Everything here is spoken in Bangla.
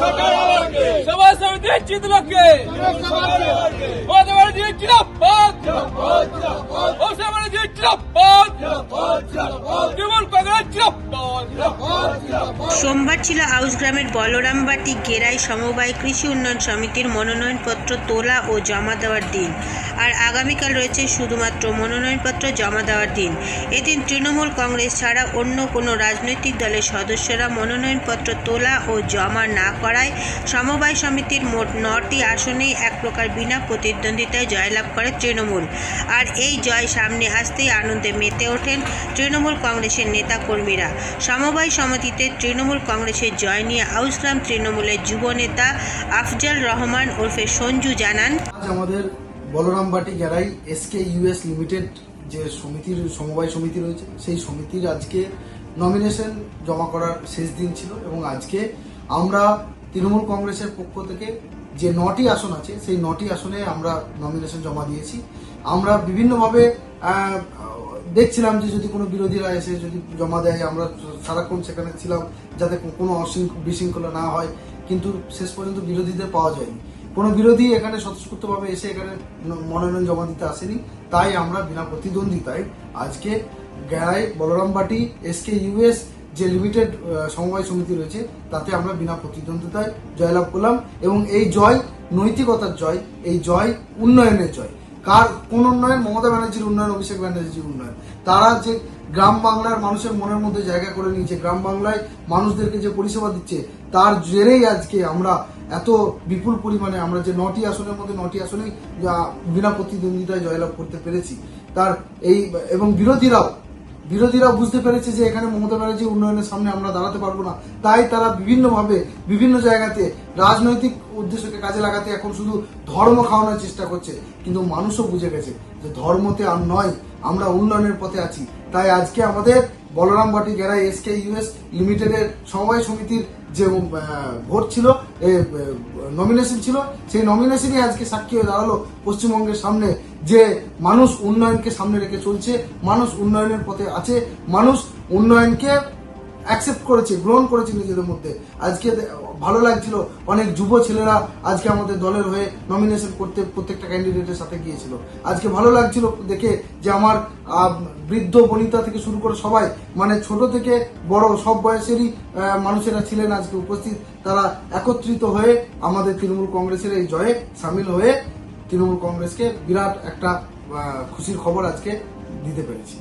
সরকার আবারকে সভা সমিতি চিতলককে মমতা ব্যানার্জি চিরাপাত মমতা ব্যানার্জি চিরাপাত তৃণমূল কংগ্রেস চিরাপাত সোমবার ছিল আউসগ্রামের বলরামবাটি গেরাই সমবায় কৃষি উন্নয়ন সমিতির মনোনয়নপত্র তোলা ও জমা দেওয়ার দিন। আর আগামীকাল রয়েছে শুধুমাত্র মনোনয়নপত্র জমা দেওয়ার দিন। এদিন তৃণমূল কংগ্রেস ছাড়া অন্য কোনো রাজনৈতিক দলের সদস্যরা মনোনয়নপত্র তোলা ও জমা না করায় সমবায় সমিতির মোট নটি আসনেই এক প্রকার বিনা প্রতিদ্বন্দ্বিতায় জয়লাভ করে তৃণমূল। আর এই জয় সামনে আসতেই আনন্দে মেতে ওঠেন তৃণমূল কংগ্রেসের নেতাকর্মীরা। সমবায় সমিতিতে তৃণমূল কংগ্রেসের জয় নিয়ে আউসগ্রাম তৃণমূলের যুব নেতা আফজাল রহমান ওরফে সঞ্জু জানান। আমাদের Balarambati Gerai SK US limited যে সমিতির সমবায় সমিতি রয়েছে, সেই সমিতির আজকে নমিনেশন জমা করার শেষ দিন ছিল এবং আজকে আমরা তৃণমূল কংগ্রেসের পক্ষ থেকে যে নটি আসন আছে, সেই নটি আসনে আমরা নমিনেশন জমা দিয়েছি। আমরা বিভিন্নভাবে দেখছিলাম যে যদি কোনো বিরোধীরা এসে যদি জমা দেয়, আমরা সারাক্ষণ সেখানে ছিলাম যাতে কোনো বিশৃঙ্খলা না হয়, কিন্তু শেষ পর্যন্ত বিরোধীদের পাওয়া যায়নি। কোনো বিরোধী এখানে স্বতঃস্ফূর্তভাবে এসে এখানে মনোনয়ন জমা দিতে আসেনি। তাই আমরা বিনা প্রতিদ্বন্দ্বিতায় আজকে গ্যারাই বলরামবাটি এসকে ইউএস যে লিমিটেড সমবায় সমিতি রয়েছে, তাতে আমরা বিনা প্রতিদ্বন্দ্বিতায় জয়লাভ করলাম এবং এই জয়, নৈতিকতার জয়, এই জয় উন্নয়নের জয়। কার কোন উন্নয়ন? মমতা ব্যানার্জির উন্নয়ন, অভিষেক ব্যানার্জির উন্নয়ন। তারা যে গ্রাম বাংলার মানুষের মনের মধ্যে জায়গা করে নিয়েছে, গ্রাম বাংলায় মানুষদেরকে যে পরিষেবা দিচ্ছে, তার জেরেই আজকে আমরা এত বিপুল পরিমাণে আমরা যে নটি আসনের মধ্যে নটি আসনেই বিনা প্রতিদ্বন্দ্বিতায় জয়লাভ করতে পেরেছি। তার এই, এবং বিরোধীরাও বিরোধীরা বুঝতে পেরেছে যে এখানে মমতা ব্যানার্জি উন্নয়নের সামনে আমরা দাঁড়াতে পারব না। তাই তারা বিভিন্নভাবে, বিভিন্ন জায়গাতে রাজনৈতিক উদ্দেশ্যকে কাজে লাগাতে এখন শুধু ধর্ম খাওয়ানোর চেষ্টা করছে। কিন্তু মানুষও বুঝে গেছে যে ধর্মতে আর নয়, আমরা উন্নয়নের পথে আছি। তাই আজকে আমাদের বলরামবাটি গেরাই এসকে ইউএস লিমিটেডের সমবায় সমিতির যে ভোট ছিল নমিনেশন ছিল, সেই নমিনেশনই আজকে সাক্ষী হয়ে দাঁড়াল পশ্চিমবঙ্গের সামনে যে মানুষ উন্নয়নকে সামনে রেখে চলছে, মানুষ উন্নয়নের পথে আছে, মানুষ উন্নয়নকে অ্যাকসেপ্ট করেছে, গ্রহণ করেছে নিজেদের মধ্যে। আজকে ভালো লাগছিল, অনেক যুব ছেলেরা আজকে আমাদের দলের হয়ে নমিনেশন করতে প্রত্যেকটা ক্যান্ডিডেটের সাথে গিয়েছিল। আজকে ভালো লাগছিল দেখে যে আমার বৃদ্ধ বনিতা থেকে শুরু করে সবাই মানে ছোট থেকে বড় সব বয়সেরই মানুষেরা ছিলেন আজকে উপস্থিত। তারা একত্রিত হয়ে আমাদের তৃণমূল কংগ্রেসের এই জয়ে সামিল হয়ে তৃণমূল কংগ্রেসকে বিরাট একটা খুশির খবর আজকে দিতে পেরেছি।